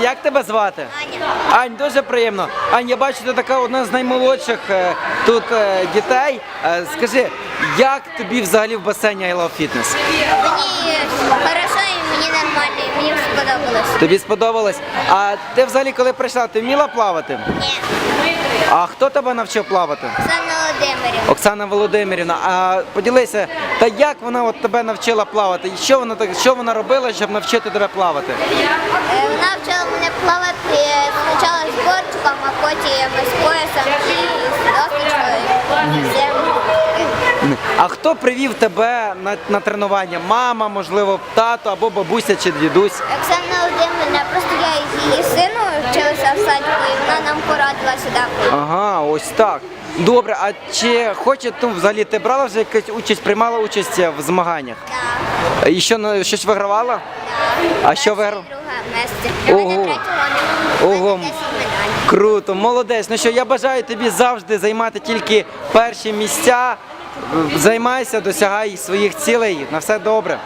як тебе звати? Аня. Ань, дуже приємно. Ань, я бачу, ти така одна з наймолодших е, тут е, дітей. Е, скажи, як тобі взагалі в басейні I Love Fitness? Мені хорошо і мені нормально, і мені сподобалось. Тобі сподобалось? А ти взагалі, коли прийшла, ти вміла плавати? Ні, А хто тебе навчив плавати? Оксана Володимирівна. Оксана Володимирівна, а поділися, та як вона от тебе навчила плавати? І Що вона так, що вона робила, щоб навчити тебе плавати? Е, Вона вчила мене плавати е, спочатку з бортиком, а потім з поясом і з досочкою. І всім. А хто привів тебе на, на тренування? Мама, можливо, тато або бабуся чи дідусь? Оксана Володимирівна, просто я із її сину вчилася в садку, і вона нам порадила сюди. Ага, ось так. Добре, а чи хоче ну, взагалі ти брала вже якусь участь, приймала участь в змаганнях? Так, І що ну, щось вигравала? так. А що виграв? Друге місце. Ого. Ого. Мене 10 медалей. Круто, молодець. Ну що, я бажаю тобі завжди займати тільки перші місця. Займайся, досягай своїх цілей. На все добре.